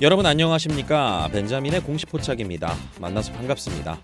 여러분 안녕하십니까? 벤자민의 공식 포착입니다. 만나서 반갑습니다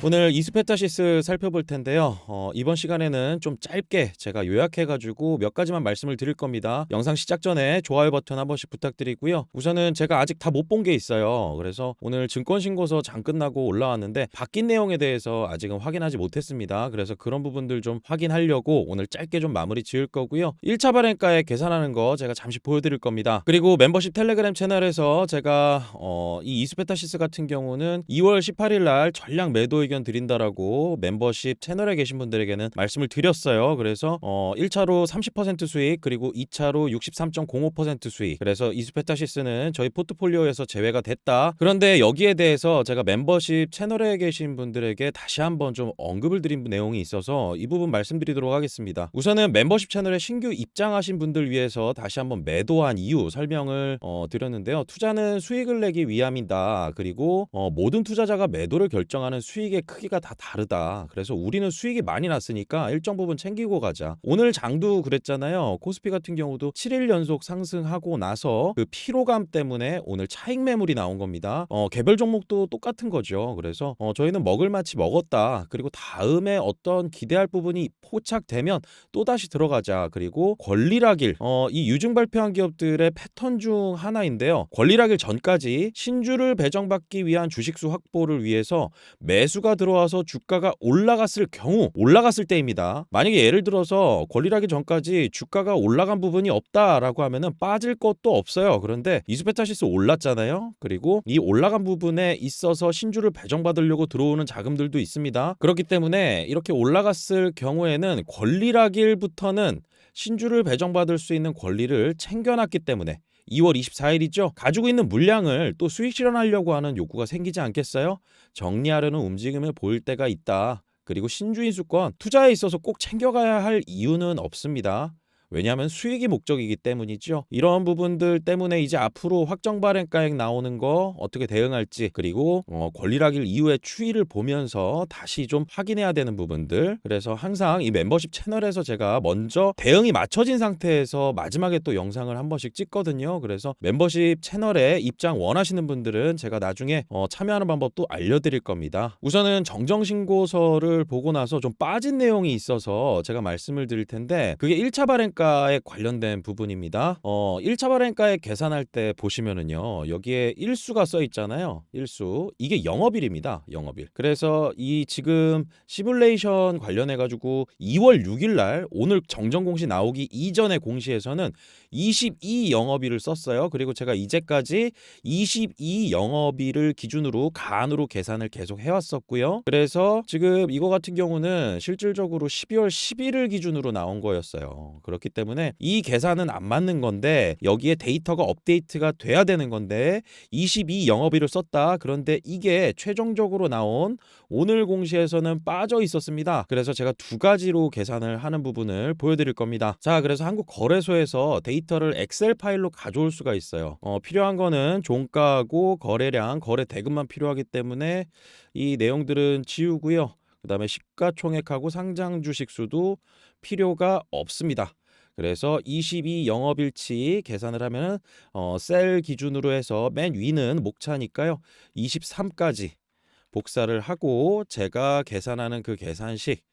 오늘 이스페타시스 살펴볼 텐데요. 어, 이번 시간에는 좀 짧게 제가 요약해가지고 몇 가지만 말씀을 드릴 겁니다. 영상 시작 전에 좋아요 버튼 한 번씩 부탁드리고요. 우선은 제가 아직 다 못 본 게 있어요. 그래서 오늘 증권신고서 장 끝나고 올라왔는데 바뀐 내용에 대해서 아직은 확인하지 못했습니다. 그래서 그런 부분들 좀 확인하려고 오늘 짧게 좀 마무리 지을 거고요. 1차 발행가에 계산하는 거 제가 잠시 보여드릴 겁니다. 그리고 멤버십 텔레그램 채널에서 제가 어, 이 이스페타시스 같은 경우는 2월 18일 날 전량 매도 의견 드린다라고 멤버십 채널에 계신 분들에게는 말씀을 드렸어요. 그래서 어 1차로 30% 수익 그리고 2차로 63.05% 수익. 그래서 이스페타시스는 저희 포트폴리오에서 제외가 됐다. 그런데 여기에 대해서 제가 멤버십 채널에 계신 분들에게 다시 한번 좀 언급을 드린 내용이 있어서 이 부분 말씀드리도록 하겠습니다. 우선은 멤버십 채널에 신규 입장하신 분들 위해서 다시 한번 매도한 이유 설명을 어, 드렸는데요. 투자는 수익을 내기 위함이다. 그리고 어, 모든 투자자가 매도를 결정하는 수익의 크기가 다 다르다. 그래서 우리는 수익이 많이 났으니까 일정 부분 챙기고 가자. 오늘 장도 그랬잖아요. 코스피 같은 경우도 7일 연속 상승하고 나서 그 피로감 때문에 오늘 차익 매물이 나온 겁니다. 어, 개별 종목도 똑같은 거죠. 그래서 어, 저희는 먹을 만치 먹었다. 그리고 다음에 어떤 기대할 부분이 포착되면 또 다시 들어가자. 그리고 권리락일 어, 이 유증 발표한 기업들의 패턴 중 하나인데요. 권리락일 전까지 신주를 배정받기 위한 주식수 확보를 위해서 매수가 들어와서 주가가 올라갔을 경우 올라갔을 때입니다. 만약에 예를 들어서 권리락이 전까지 주가가 올라간 부분이 없다라고 하면은 빠질 것도 없어요. 그런데 이스페타시스 올랐잖아요. 그리고 이 올라간 부분에 있어서 신주를 배정받으려고 들어오는 자금들도 있습니다. 그렇기 때문에 이렇게 올라갔을 경우에는 권리락일부터는 신주를 배정받을 수 있는 권리를 챙겨놨기 때문에 2월 24일이죠. 가지고 있는 물량을 또 수익 실현하려고 하는 욕구가 생기지 않겠어요? 정리하려는 움직임을 보일 때가 있다. 그리고 신주인 수권 투자에 있어서 꼭 챙겨가야 할 이유는 없습니다. 왜냐하면 수익이 목적이기 때문이죠. 이런 부분들 때문에 이제 앞으로 확정 발행가액 나오는 거 어떻게 대응할지 그리고 어, 권리락일 이후의 추이를 보면서 다시 좀 확인해야 되는 부분들. 그래서 항상 이 멤버십 채널에서 제가 먼저 대응이 맞춰진 상태에서 마지막에 또 영상을 한 번씩 찍거든요. 그래서 멤버십 채널에 입장 원하시는 분들은 제가 나중에 어, 참여하는 방법도 알려드릴 겁니다. 우선은 정정신고서를 보고 나서 좀 빠진 내용이 있어서 제가 말씀을 드릴 텐데 그게 1차 발행 발행가에 관련된 부분입니다. 어, 1차 발행가에 계산할 때 보시면은요. 여기에 일수가 써 있잖아요. 일수. 이게 영업일입니다. 영업일. 그래서 이 지금 시뮬레이션 관련해 가지고 2월 6일 날 오늘 정정 공시 나오기 이전의 공시에서는 22 영업일을 썼어요. 그리고 제가 이제까지 22 영업일을 기준으로 간으로 계산을 계속 해 왔었고요. 그래서 지금 이거 같은 경우는 실질적으로 12월 11일 기준으로 나온 거였어요. 그렇기 때문에 이 계산은 안 맞는 건데 여기에 데이터가 업데이트가 돼야 되는 건데 22 영업일을 썼다. 그런데 이게 최종적으로 나온 오늘 공시에서는 빠져 있었습니다. 그래서 제가 두 가지로 계산을 하는 부분을 보여드릴 겁니다. 자, 그래서 한국 거래소에서 데이터를 엑셀 파일로 가져올 수가 있어요. 어, 필요한 거는 종가하고 거래량, 거래 대금만 필요하기 때문에 이 내용들은 지우고요. 그다음에 시가총액하고 상장 주식 수도 필요가 없습니다. 그래서 22 영업일치 계산을 하면 어, 셀 기준으로 해서 맨 위는 목차니까요. 23까지 복사를 하고 제가 계산하는 그 계산식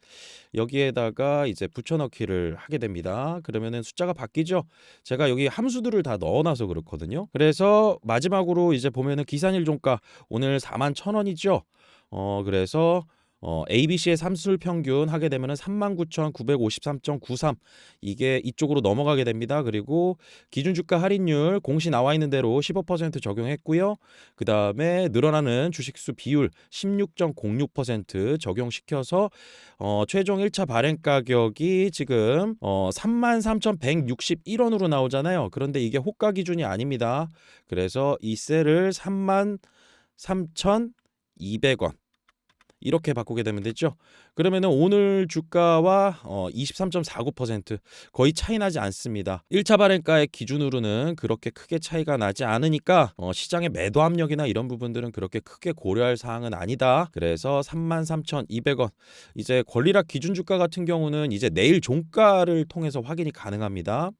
여기에다가 이제 붙여넣기를 하게 됩니다. 그러면은 숫자가 바뀌죠. 제가 여기 함수들을 다 넣어놔서 그렇거든요. 그래서 마지막으로 이제 보면은 기산일 종가 오늘 4만 1,000원이죠. 어 그래서 어, ABC의 삼술 평균 하게 되면은 39,953.93 이게 이쪽으로 넘어가게 됩니다. 그리고 기준 주가 할인율 공시 나와 있는 대로 15% 적용했고요. 그다음에 늘어나는 주식수 비율 16.06% 적용시켜서 어, 최종 1차 발행 가격이 지금 어, 33,161원으로 나오잖아요. 그런데 이게 호가 기준이 아닙니다. 그래서 이 셀을 33,200원 이렇게 바꾸게 되면 되죠. 그러면은 오늘 주가와 어 23.49% 거의 차이 나지 않습니다. 1차 발행가의 기준으로는 그렇게 크게 차이가 나지 않으니까 어 시장의 매도 압력이나 이런 부분들은 그렇게 크게 고려할 사항은 아니다. 그래서 33,200원. 이제 권리락 기준 주가 같은 경우는 이제 내일 종가를 통해서 확인이 가능합니다.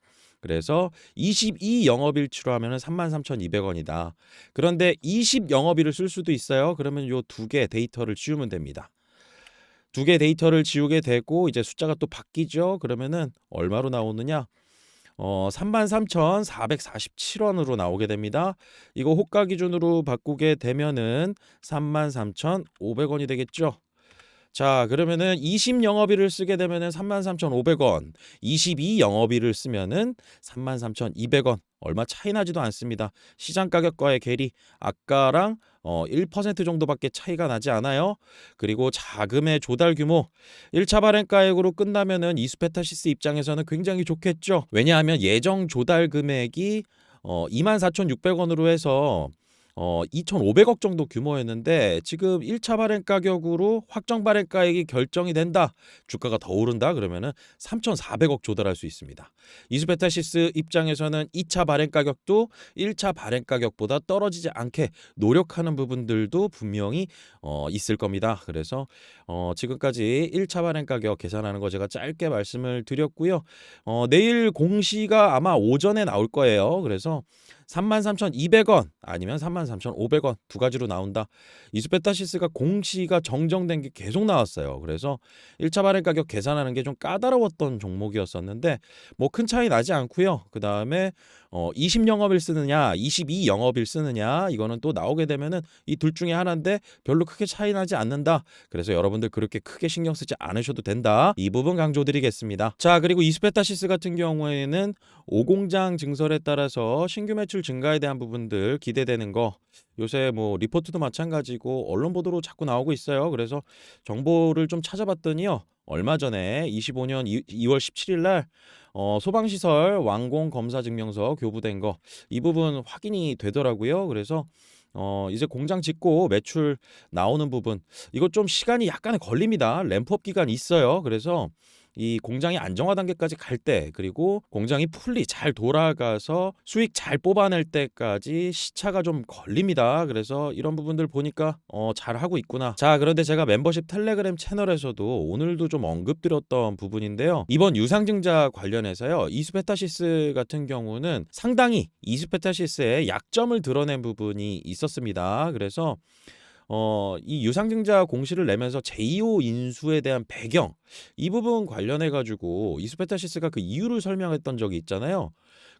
그래서 22 영업일치로 하면은 33,200원이다. 그런데 20 영업일을 쓸 수도 있어요. 그러면 요 두 개 데이터를 지우면 됩니다. 두 개 데이터를 지우게 되고 이제 숫자가 또 바뀌죠. 그러면은 얼마로 나오느냐? 어 33,447원으로 나오게 됩니다. 이거 호가 기준으로 바꾸게 되면은 33,500원이 되겠죠. 자, 그러면은 20 영업일을 쓰게 되면은 33,500원, 22 영업일을 쓰면은 33,200원. 얼마 차이 나지도 않습니다. 시장 가격과의 괴리 아까랑 어, 1% 정도밖에 차이가 나지 않아요. 그리고 자금의 조달 규모 1차 발행 가액으로 끝나면은 이스페타시스 입장에서는 굉장히 좋겠죠. 왜냐하면 예정 조달 금액이 어, 24,600원으로 해서 어 2,500억 정도 규모였는데 지금 1차 발행 가격으로 확정 발행 가액이 결정이 된다. 주가가 더 오른다 그러면은 3,400억 조달할 수 있습니다. 이스페타시스 입장에서는 2차 발행 가격도 1차 발행 가격보다 떨어지지 않게 노력하는 부분들도 분명히 어 있을 겁니다. 그래서 어 지금까지 1차 발행 가격 계산하는 거 제가 짧게 말씀을 드렸고요. 어 내일 공시가 아마 오전에 나올 거예요. 그래서 33,200원 아니면 33,500원 두 가지로 나온다. 이스페타시스가 공시가 정정된 게 계속 나왔어요. 그래서 1차 발행 가격 계산하는 게 좀 까다로웠던 종목이었었는데 뭐 큰 차이 나지 않고요. 그다음에 어 20 영업일 쓰느냐, 22 영업일 쓰느냐 이거는 또 나오게 되면은 이 둘 중에 하나인데 별로 크게 차이 나지 않는다. 그래서 여러분들 그렇게 크게 신경 쓰지 않으셔도 된다. 이 부분 강조드리겠습니다. 자, 그리고 이스페타시스 같은 경우에는 오공장 증설에 따라서 신규 매출 증가에 대한 부분들 기대되는 거 요새 뭐 리포트도 마찬가지고 언론 보도로 자꾸 나오고 있어요. 그래서 정보를 좀 찾아봤더니요. 얼마 전에 25년 2, 월 17일 날 어, 소방시설 완공 검사 증명서 교부된 거 이 부분 확인이 되더라고요. 그래서 어, 이제 공장 짓고 매출 나오는 부분 이거 좀 시간이 약간의 걸립니다. 램프업 기간이 있어요. 그래서 이 공장이 안정화 단계까지 갈 때 그리고 공장이 풀리 잘 돌아가서 수익 잘 뽑아낼 때까지 시차가 좀 걸립니다. 그래서 이런 부분들 보니까 어, 잘 하고 있구나. 자, 그런데 제가 멤버십 텔레그램 채널에서도 오늘도 좀 언급드렸던 부분인데요. 이번 유상증자 관련해서요. 이스페타시스 같은 경우는 상당히 이스페타시스의 약점을 드러낸 부분이 있었습니다. 그래서 어, 이 유상증자 공시를 내면서 제2호 인수에 대한 배경 이 부분 관련해 가지고 이스페타시스가 그 이유를 설명했던 적이 있잖아요.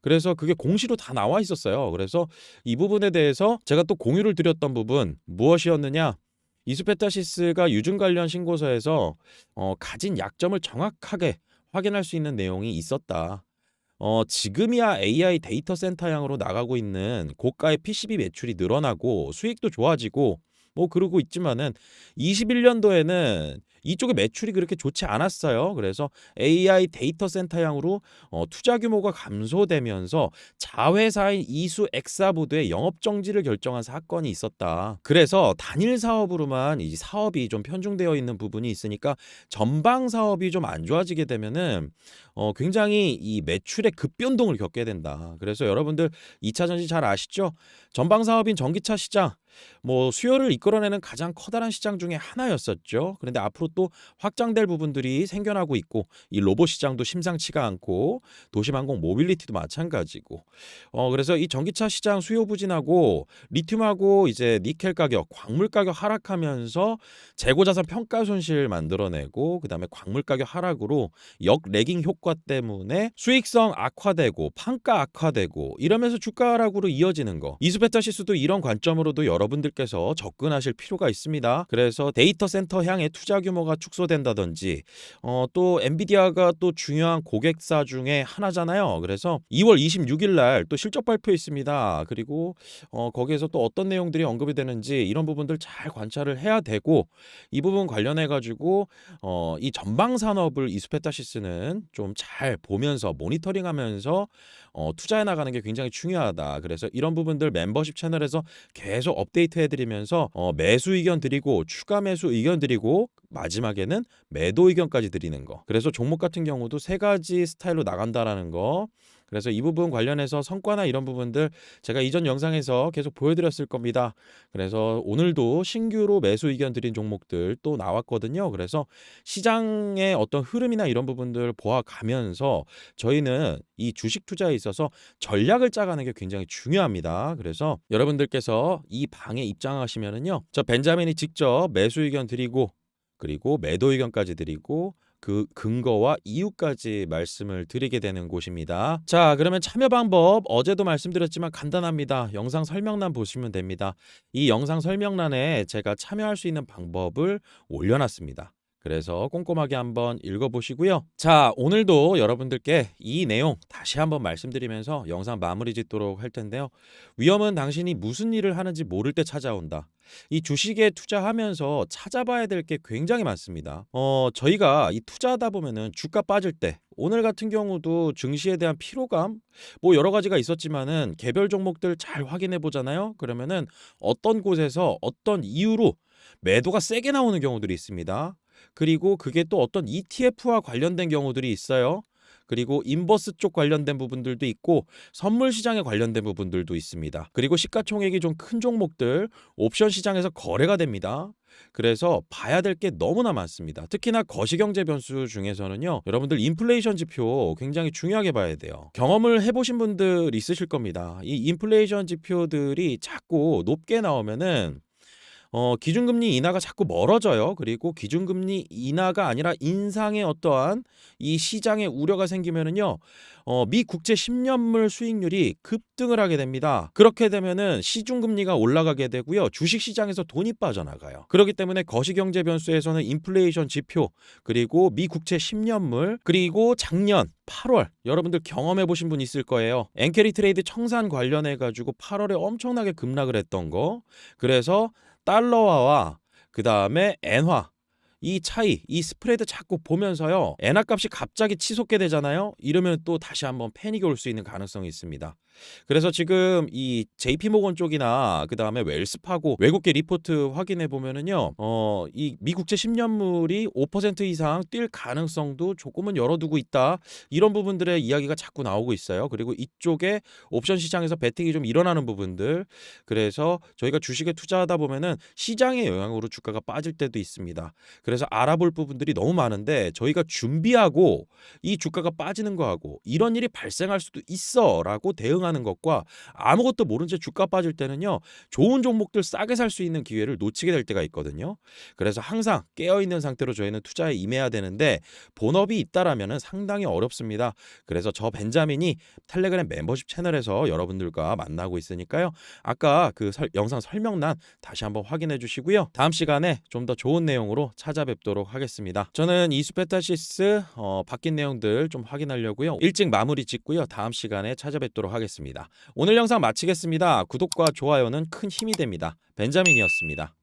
그래서 그게 공시로 다 나와 있었어요. 그래서 이 부분에 대해서 제가 또 공유를 드렸던 부분 무엇이었느냐? 이스페타시스가 유증 관련 신고서에서 어, 가진 약점을 정확하게 확인할 수 있는 내용이 있었다. 어, 지금이야 AI 데이터 센터향으로 나가고 있는 고가의 PCB 매출이 늘어나고 수익도 좋아지고 뭐 그러고 있지만은 21년도에는 이쪽의 매출이 그렇게 좋지 않았어요. 그래서 AI 데이터 센터 향으로 어, 투자 규모가 감소되면서 자회사인 이수 엑사보드의 영업 정지를 결정한 사건이 있었다. 그래서 단일 사업으로만 이 사업이 좀 편중되어 있는 부분이 있으니까 전방 사업이 좀 안 좋아지게 되면은 어, 굉장히 이 매출의 급변동을 겪게 된다. 그래서 여러분들 2차 전지 잘 아시죠? 전방 사업인 전기차 시장 뭐 수요를 이끌어내는 가장 커다란 시장 중에 하나였었죠. 그런데 앞으로 또 확장될 부분들이 생겨나고 있고 이 로봇 시장도 심상치가 않고 도시항공 모빌리티도 마찬가지고 어 그래서 이 전기차 시장 수요 부진하고 리튬하고 이제 니켈 가격, 광물 가격 하락하면서 재고 자산 평가 손실 만들어내고 그다음에 광물 가격 하락으로 역 레깅 효과 때문에 수익성 악화되고 판가 악화되고 이러면서 주가 하락으로 이어지는 거. 이스페타시스도 이런 관점으로도 여러 분들께서 접근하실 필요가 있습니다. 그래서 데이터 센터 향의 투자 규모가 축소된다든지 어, 또 엔비디아가 또 중요한 고객사 중에 하나잖아요. 그래서 2월 26일 날 또 실적 발표 있습니다. 그리고 어, 거기에서 또 어떤 내용들이 언급이 되는지 이런 부분들 잘 관찰을 해야 되고 이 부분 관련해 가지고 어, 이 전방 산업을 이스페타시스는 좀 잘 보면서 모니터링하면서 어, 투자해 나가는 게 굉장히 중요하다. 그래서 이런 부분들 멤버십 채널에서 계속 업 데이트 해드리면서 어, 매수 의견 드리고 추가 매수 의견 드리고 마지막에는 매도 의견까지 드리는 거. 그래서 종목 같은 경우도 세 가지 스타일로 나간다라는 거. 그래서 이 부분 관련해서 성과나 이런 부분들 제가 이전 영상에서 계속 보여드렸을 겁니다. 그래서 오늘도 신규로 매수 의견 드린 종목들 또 나왔거든요. 그래서 시장의 어떤 흐름이나 이런 부분들 보아가면서 저희는 이 주식 투자에 있어서 전략을 짜가는 게 굉장히 중요합니다. 그래서 여러분들께서 이 방에 입장하시면은요. 저 벤자민이 직접 매수 의견 드리고 그리고 매도 의견까지 드리고 그 근거와 이유까지 말씀을 드리게 되는 곳입니다. 자, 그러면 참여 방법 어제도 말씀드렸지만 간단합니다. 영상 설명란 보시면 됩니다. 이 영상 설명란에 제가 참여할 수 있는 방법을 올려놨습니다. 그래서 꼼꼼하게 한번 읽어보시고요. 자, 오늘도 여러분들께 이 내용 다시 한번 말씀드리면서 영상 마무리 짓도록 할 텐데요. 위험은 당신이 무슨 일을 하는지 모를 때 찾아온다. 이 주식에 투자하면서 찾아봐야 될 게 굉장히 많습니다. 어, 저희가 이 투자하다 보면은 주가 빠질 때 오늘 같은 경우도 증시에 대한 피로감 뭐 여러 가지가 있었지만은 개별 종목들 잘 확인해 보잖아요. 그러면은 어떤 곳에서 어떤 이유로 매도가 세게 나오는 경우들이 있습니다. 그리고 그게 또 어떤 ETF와 관련된 경우들이 있어요. 그리고 인버스 쪽 관련된 부분들도 있고 선물 시장에 관련된 부분들도 있습니다. 그리고 시가총액이 좀 큰 종목들 옵션 시장에서 거래가 됩니다. 그래서 봐야 될 게 너무나 많습니다. 특히나 거시경제 변수 중에서는요. 여러분들 인플레이션 지표 굉장히 중요하게 봐야 돼요. 경험을 해보신 분들 있으실 겁니다. 이 인플레이션 지표들이 자꾸 높게 나오면은 어, 기준금리 인하가 자꾸 멀어져요. 그리고 기준금리 인하가 아니라 인상의 어떠한 이 시장에 우려가 생기면은요, 어, 미 국채 10년물 수익률이 급등을 하게 됩니다. 그렇게 되면은 시중금리가 올라가게 되고요, 주식 시장에서 돈이 빠져나가요. 그렇기 때문에 거시경제 변수에서는 인플레이션 지표, 그리고 미 국채 10년물, 그리고 작년 8월 여러분들 경험해 보신 분 있을 거예요. 엔캐리 트레이드 청산 관련해 가지고 8월에 엄청나게 급락을 했던 거. 그래서 달러화와 그 다음에 엔화 이 차이, 이 스프레드 자꾸 보면서요. 엔화 값이 갑자기 치솟게 되잖아요. 이러면 또 다시 한번 패닉이 올 수 있는 가능성이 있습니다. 그래서 지금 이 JP 모건 쪽이나 그 다음에 웰스파고 외국계 리포트 확인해 보면은요. 어, 이 미국채 10년물이 5% 이상 뛸 가능성도 조금은 열어두고 있다. 이런 부분들의 이야기가 자꾸 나오고 있어요. 그리고 이쪽에 옵션 시장에서 베팅이 좀 일어나는 부분들. 그래서 저희가 주식에 투자하다 보면은 시장의 영향으로 주가가 빠질 때도 있습니다. 그래서 알아볼 부분들이 너무 많은데 저희가 준비하고 이 주가가 빠지는 거하고 이런 일이 발생할 수도 있어라고 대응 하는 것과 아무것도 모른 채 주가 빠질 때는요. 좋은 종목들 싸게 살 수 있는 기회를 놓치게 될 때가 있거든요. 그래서 항상 깨어 있는 상태로 저희는 투자에 임해야 되는데 본업이 있다라면은 상당히 어렵습니다. 그래서 저 벤자민이 텔레그램 멤버십 채널에서 여러분들과 만나고 있으니까요. 아까 그 설- 영상 설명란 다시 한번 확인해 주시고요. 다음 시간에 좀 더 좋은 내용으로 찾아뵙도록 하겠습니다. 저는 이수페타시스 어, 바뀐 내용들 좀 확인하려고요. 일찍 마무리 짓고요. 다음 시간에 찾아뵙도록 하겠습니다. 오늘 영상 마치겠습니다. 구독과 좋아요는 큰 힘이 됩니다. 벤자민이었습니다.